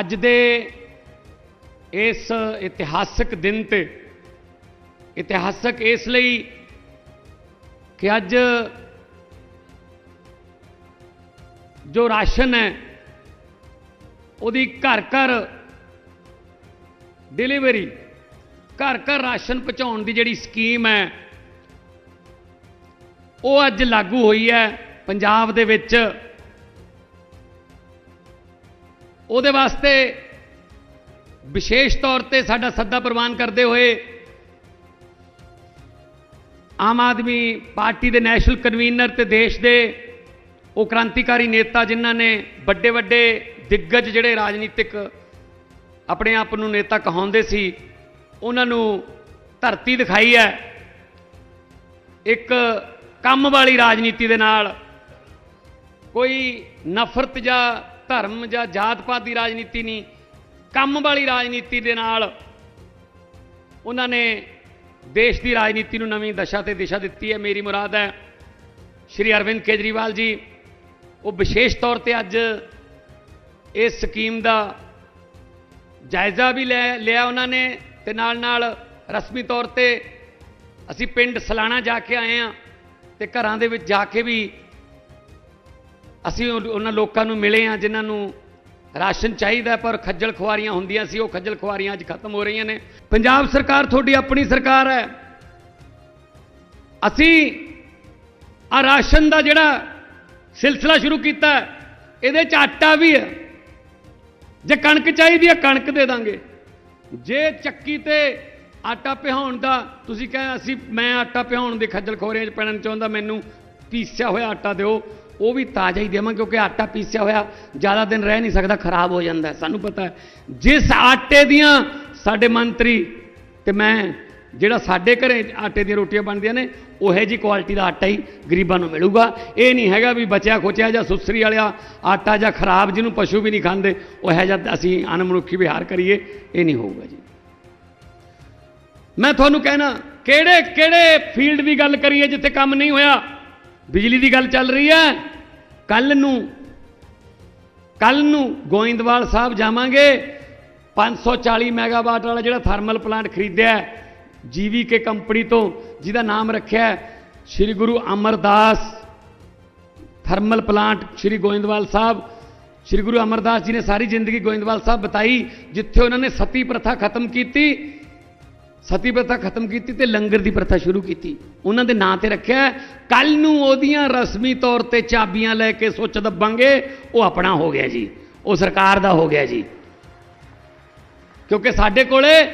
ਅੱਜ ਦੇ ਇਸ ਇਤਿਹਾਸਕ ਦਿਨ ਤੇ, ਇਤਿਹਾਸਕ ਇਸ ਲਈ ਕਿ ਅੱਜ ਜੋ ਰਾਸ਼ਨ ਹੈ, ਉਹਦੀ ਘਰ ਘਰ ਡਿਲੀਵਰੀ ਘਰ ਘਰ ਰਾਸ਼ਨ ਪਹੁੰਚਾਉਣ ਦੀ ਜਿਹੜੀ ਸਕੀਮ ਹੈ, ਉਹ ਅੱਜ ਲਾਗੂ ਹੋਈ ਹੈ ਪੰਜਾਬ ਦੇ ਵਿੱਚ। ਉਹਦੇ ਵਾਸਤੇ ਵਿਸ਼ੇਸ਼ ਤੌਰ ਤੇ ਸਾਡਾ ਸੱਦਾ ਪ੍ਰਵਾਨ ਕਰਦੇ ਹੋਏ ਆਮ ਆਦਮੀ ਪਾਰਟੀ ਦੇ ਨੈਸ਼ਨਲ ਕਨਵੀਨਰ ਤੇ ਦੇਸ਼ ਦੇ ਉਹ ਕ੍ਰਾਂਤੀਕਾਰੀ ਨੇਤਾ ਜਿਨ੍ਹਾਂ ਨੇ ਵੱਡੇ ਵੱਡੇ ਦਿੱਗਜ ਜਿਹੜੇ ਰਾਜਨੀਤਿਕ ਆਪਣੇ ਆਪ ਨੂੰ ਨੇਤਾ ਕਹਾਉਂਦੇ ਸੀ, ਉਹਨਾਂ ਨੂੰ ਧਰਤੀ ਦਿਖਾਈ ਹੈ। ਇੱਕ ਕੰਮ ਵਾਲੀ ਰਾਜਨੀਤੀ ਦੇ ਨਾਲ ਕੋਈ ਨਫ਼ਰਤ ਜਾਂ ਧਰਮ ਜਾਂ ਜਾਤ ਪਾਤ ਦੀ ਰਾਜਨੀਤੀ ਨਹੀਂ, ਕੰਮ ਵਾਲੀ ਰਾਜਨੀਤੀ ਦੇ ਨਾਲ ਉਹਨਾਂ ਨੇ ਦੇਸ਼ ਦੀ ਰਾਜਨੀਤੀ ਨੂੰ ਨਵੀਂ ਦਸ਼ਾ ਤੇ ਦਿਸ਼ਾ ਦਿੱਤੀ ਹੈ। ਮੇਰੀ ਮੁਰਾਦ ਹੈ, ਸ਼੍ਰੀ ਅਰਵਿੰਦ ਕੇਜਰੀਵਾਲ ਜੀ, ਉਹ ਵਿਸ਼ੇਸ਼ ਤੌਰ ਤੇ ਅੱਜ ਇਸ ਸਕੀਮ ਦਾ ਜਾਇਜ਼ਾ ਵੀ ਲੈ, ਲਿਆ ਉਹਨਾਂ ਨੇ ਤੇ ਨਾਲ ਨਾਲ ਰਸਮੀ ਤੌਰ ਤੇ ਅਸੀਂ ਪਿੰਡ ਸਲਾਣਾ ਜਾ ਕੇ ਆਏ ਆ ਤੇ ਘਰਾਂ ਦੇ ਵਿੱਚ ਜਾ ਕੇ ਵੀ ਅਸੀਂ ਉਹ- ਉਹਨਾਂ ਲੋਕਾਂ ਨੂੰ ਮਿਲੇ ਆ ਜਿਨ੍ਹਾਂ ਨੂੰ ਰਾਸ਼ਨ ਚਾਹੀਦਾ ਪਰ ਖੱਜਲ ਖੁਆਰੀਆਂ ਹੁੰਦੀਆਂ ਸੀ, ਉਹ ਖੱਜਲ ਖੁਆਰੀਆਂ ਅੱਜ ਖਤਮ ਹੋ ਰਹੀਆਂ ਨੇ। ਪੰਜਾਬ ਸਰਕਾਰ ਤੁਹਾਡੀ ਆਪਣੀ ਸਰਕਾਰ ਹੈ। ਅਸੀਂ ਆ ਰਾਸ਼ਨ ਦਾ ਜਿਹੜਾ ਸਿਲਸਿਲਾ ਸ਼ੁਰੂ ਕੀਤਾ ਇਹਦੇ ਚ ਆਟਾ ਵੀ ਹੈ। ਜੇ ਕਣਕ ਚਾਹੀਦੀ ਹੈ, ਕਣਕ ਦੇ ਦਾਂਗੇ। ਜੇ ਚੱਕੀ ਤੇ ਆਟਾ ਪਿਹਾਉਣ ਦਾ, ਤੁਸੀਂ ਕਹੇ ਅਸੀਂ ਮੈਂ ਆਟਾ ਪਿਹਾਉਣ ਦੇ ਖੱਜਲ ਖੋਰਿਆਂ 'ਚ ਪੈਣਾ ਚਾਹੁੰਦਾ, ਮੈਨੂੰ ਪੀਸਿਆ ਹੋਇਆ ਆਟਾ ਦਿਓ। ਉਹ ਵੀ ਤਾਜ਼ਾ ਹੀ ਦੇਵਾਂ ਕਿਉਂਕਿ ਆਟਾ ਪੀਸਿਆ ਹੋਇਆ, ਜ਼ਿਆਦਾ ਦਿਨ ਰਹਿ ਨਹੀਂ ਸਕਦਾ, ਖਰਾਬ ਹੋ ਜਾਂਦਾ ਸਾਨੂੰ ਪਤਾ ਹੈ, ਜਿਸ ਆਟੇ ਦੀਆਂ ਸਾਡੇ ਮੰਤਰੀ ਤੇ ਮੈਂ, ਜਿਹੜਾ ਸਾਡੇ ਘਰੇ ਆਟੇ ਦੀਆਂ ਰੋਟੀਆਂ ਬਣਦੀਆਂ ਨੇ, ਉਹੇ ਜੀ ਕੁਆਲਿਟੀ ਦਾ ਆਟਾ ਹੀ ਗਰੀਬਾਂ ਨੂੰ ਮਿਲੂਗਾ। ਇਹ ਨਹੀਂ ਹੈਗਾ ਵੀ ਬਚਿਆ ਖੋਚਿਆ ਜਾਂ ਸੁਸਰੀ ਵਾਲਿਆ ਆਟਾ ਜਾਂ ਖਰਾਬ ਜਿਹਨੂੰ ਪਸ਼ੂ ਵੀ ਨਹੀਂ ਖਾਂਦੇ, ਉਹ ਹੈ ਜਦ ਅਸੀਂ ਅਨਮਨੁੱਖੀ ਵਿਹਾਰ ਕਰੀਏ, ਇਹ ਨਹੀਂ ਹੋਊਗਾ ਜੀ। ਮੈਂ ਤੁਹਾਨੂੰ ਕਹਿਣਾ ਕਿਹੜੇ ਕਿਹੜੇ ਫੀਲਡ ਦੀ ਗੱਲ ਕਰੀਏ ਜਿੱਥੇ ਕੰਮ ਨਹੀਂ ਹੋਇਆ ਬਿਜਲੀ ਦੀ ਗੱਲ ਚੱਲ ਰਹੀ ਹੈ। ਕੱਲ ਨੂੰ ਕੱਲ ਨੂੰ ਗੋਇੰਦਵਾਲ ਸਾਹਿਬ ਜਾਵਾਂਗੇ। 540 ਮੈਗਾਵਾਟ ਵਾਲਾ ਜਿਹੜਾ ਥਰਮਲ ਪਲਾਂਟ ਖਰੀਦਿਆ ਜੀਵੀਕੇ ਕੰਪਨੀ ਤੋਂ, ਜਿਹਦਾ ਨਾਮ ਰੱਖਿਆ ਸ੍ਰੀ ਗੁਰੂ ਅਮਰਦਾਸ ਥਰਮਲ ਪਲਾਂਟ, ਸ੍ਰੀ ਗੋਇੰਦਵਾਲ ਸਾਹਿਬ। ਸ੍ਰੀ ਗੁਰੂ ਅਮਰਦਾਸ ਜੀ ਨੇ ਸਾਰੀ ਜ਼ਿੰਦਗੀ ਗੋਇੰਦਵਾਲ ਸਾਹਿਬ ਬਤਾਈ, ਜਿੱਥੇ ਉਹਨਾਂ ਨੇ ਸਤੀ ਪ੍ਰਥਾ ਖਤਮ ਕੀਤੀ। ਸਤੀ ਪ੍ਰਥਾ ਖਤਮ ਕੀਤੀ ਤੇ ਲੰਗਰ ਦੀ ਪ੍ਰਥਾ ਸ਼ੁਰੂ ਕੀਤੀ। ਉਹਨਾਂ ਦੇ ਨਾਂ ਤੇ ਰੱਖਿਆ ਕੱਲ ਨੂੰ ਉਹਦੀਆਂ ਰਸਮੀ ਤੌਰ ਤੇ ਚਾਬੀਆਂ ਲੈ ਕੇ ਸੁੱਚ ਦੱਬਾਂਗੇ, ਉਹ ਆਪਣਾ ਹੋ ਗਿਆ ਜੀ। ਉਹ ਸਰਕਾਰ ਦਾ ਹੋ ਗਿਆ ਜੀ। ਕਿਉਂਕਿ ਸਾਡੇ ਕੋਲੇ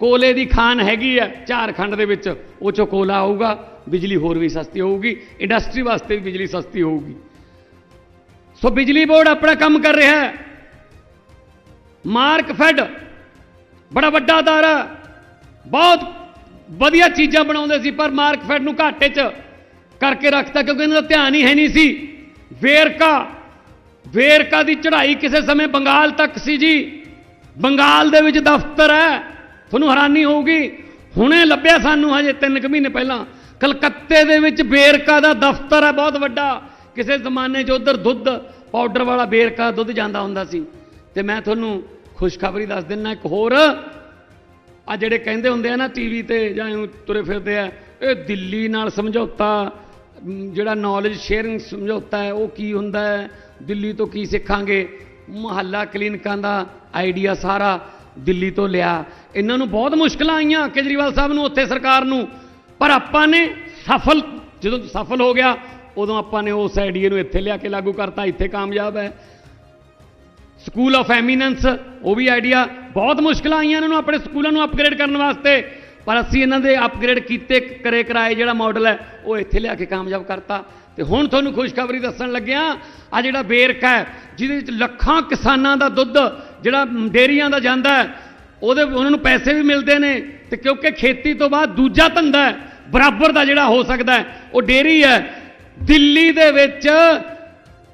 ਕੋਲੇ ਦੀ ਖਾਨ ਹੈਗੀ ਹੈ, ਝਾਰਖੰਡ ਦੇ ਵਿੱਚ, ਉਹ ਚੋਂ ਕੋਲਾ ਆਊਗਾ, ਬਿਜਲੀ ਹੋਰ ਵੀ ਸਸਤੀ ਹੋਊਗੀ, ਇੰਡਸਟਰੀ ਵਾਸਤੇ ਵੀ ਬਿਜਲੀ ਸਸਤੀ ਹੋਊਗੀ। ਸੋ ਬਿਜਲੀ ਬੋਰਡ ਆਪਣਾ ਕੰਮ ਕਰ ਰਿਹਾ ਹੈ। ਮਾਰਕ ਫੈਡ, ਬੜਾ ਵੱਡਾ ਅਦਾਰਾ ਬਹੁਤ ਵਧੀਆ ਚੀਜ਼ਾਂ ਬਣਾਉਂਦੇ ਸੀ, ਪਰ ਮਾਰਕਫੈਡ ਨੂੰ ਘਾਟੇ 'ਚ ਕਰਕੇ ਰੱਖਤਾ ਕਿਉਂਕਿ ਇਹਨਾਂ ਦਾ ਧਿਆਨ ਹੀ ਹੈ ਨਹੀਂ ਸੀ। ਵੇਰਕਾ ਵੇਰਕਾ ਦੀ ਚੜ੍ਹਾਈ ਕਿਸੇ ਸਮੇਂ ਬੰਗਾਲ ਤੱਕ ਸੀ ਜੀ। ਬੰਗਾਲ ਦੇ ਵਿੱਚ ਦਫ਼ਤਰ ਹੈ, ਤੁਹਾਨੂੰ ਹੈਰਾਨੀ ਹੋਊਗੀ। ਹੁਣੇ ਲੱਭਿਆ ਸਾਨੂੰ ਹਜੇ 3 ਕੁ ਮਹੀਨੇ ਪਹਿਲਾਂ। ਕਲਕੱਤੇ ਦੇ ਵਿੱਚ ਵੇਰਕਾ ਦਾ ਦਫ਼ਤਰ ਹੈ, ਬਹੁਤ ਵੱਡਾ। ਕਿਸੇ ਜ਼ਮਾਨੇ 'ਚ ਉਧਰ ਦੁੱਧ ਪਾਊਡਰ ਵਾਲਾ ਵੇਰਕਾ ਦੁੱਧ ਜਾਂਦਾ ਹੁੰਦਾ ਸੀ। ਤੇ ਮੈਂ ਤੁਹਾਨੂੰ ਖੁਸ਼ਖਬਰੀ ਦੱਸ ਦਿੰਨਾ ਇੱਕ ਹੋਰ। ਆ ਜਿਹੜੇ ਕਹਿੰਦੇ ਹੁੰਦੇ ਆ ਨਾ ਟੀਵੀ ਤੇ ਜਾਂ ਤੁਰੇ ਫਿਰਦੇ ਆ, ਇਹ ਦਿੱਲੀ ਨਾਲ ਸਮਝੌਤਾ ਜਿਹੜਾ ਨੌਲੇਜ ਸ਼ੇਅਰਿੰਗ ਸਮਝੌਤਾ ਹੈ, ਉਹ ਕੀ ਹੁੰਦਾ ਹੈ? ਦਿੱਲੀ ਤੋਂ ਕੀ ਸਿੱਖਾਂਗੇ? ਮੁਹੱਲਾ ਕਲੀਨਿਕਾਂ ਦਾ ਆਈਡੀਆ ਸਾਰਾ ਦਿੱਲੀ ਤੋਂ ਲਿਆ। ਇਹਨਾਂ ਨੂੰ ਬਹੁਤ ਮੁਸ਼ਕਲਾਂ ਆਈਆਂ ਕੇਜਰੀਵਾਲ ਸਾਹਿਬ ਨੂੰ ਉੱਥੇ ਸਰਕਾਰ ਨੂੰ, ਪਰ ਆਪਾਂ ਨੇ ਸਫਲ, ਜਦੋਂ ਸਫਲ ਹੋ ਗਿਆ, ਉਦੋਂ ਆਪਾਂ ਨੇ ਉਸ ਆਈਡੀਆ ਨੂੰ ਇੱਥੇ ਲਿਆ ਕੇ ਲਾਗੂ ਕਰਤਾ, ਇੱਥੇ ਕਾਮਯਾਬ ਹੈ। ਸਕੂਲ ਆਫ ਐਮੀਨੈਂਸ ਉਹ ਵੀ ਆਈਡੀਆ ਬਹੁਤ ਮੁਸ਼ਕਲਾਂ ਆਈਆਂ ਇਹਨਾਂ ਨੂੰ ਆਪਣੇ ਸਕੂਲਾਂ ਨੂੰ ਅਪਗ੍ਰੇਡ ਕਰਨ ਵਾਸਤੇ। ਪਰ ਅਸੀਂ ਇਹਨਾਂ ਦੇ ਅਪਗ੍ਰੇਡ ਕੀਤੇ, ਕਰੇ ਕਰਾਏ ਜਿਹੜਾ ਮਾਡਲ ਹੈ, ਉਹ ਇੱਥੇ ਲਿਆ ਕੇ ਕਾਮਯਾਬ ਕਰਤਾ। ਤੇ ਹੁਣ ਤੁਹਾਨੂੰ ਖੁਸ਼ਖਬਰੀ ਦੱਸਣ ਲੱਗਿਆ ਆ ਜਿਹੜਾ ਬੇਰਕਾ ਹੈ, ਜਿਹਦੇ ਵਿੱਚ ਲੱਖਾਂ ਕਿਸਾਨਾਂ ਦਾ ਦੁੱਧ, ਜਿਹੜਾ ਡੇਰੀਆਂ ਦਾ ਜਾਂਦਾ ਹੈ, ਉਹਦੇ ਉਹਨਾਂ ਨੂੰ ਪੈਸੇ ਵੀ ਮਿਲਦੇ ਨੇ। ਤੇ ਕਿਉਂਕਿ ਖੇਤੀ ਤੋਂ ਬਾਅਦ ਦੂਜਾ ਧੰਦਾ ਹੈ, ਬਰਾਬਰ ਦਾ ਜਿਹੜਾ ਹੋ ਸਕਦਾ ਉਹ ਡੇਰੀ ਹੈ। ਦਿੱਲੀ ਦੇ ਵਿੱਚ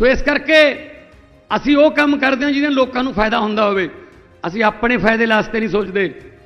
ਸੋ ਇਸ ਕਰਕੇ ਅਸੀਂ ਉਹ ਕੰਮ ਕਰਦੇ ਹਾਂ ਜਿਹਦੇ ਲੋਕਾਂ ਨੂੰ ਫਾਇਦਾ ਹੁੰਦਾ ਹੋਵੇ। ਅਸੀਂ ਆਪਣੇ ਫਾਇਦੇ ਵਾਸਤੇ ਨਹੀਂ ਸੋਚਦੇ।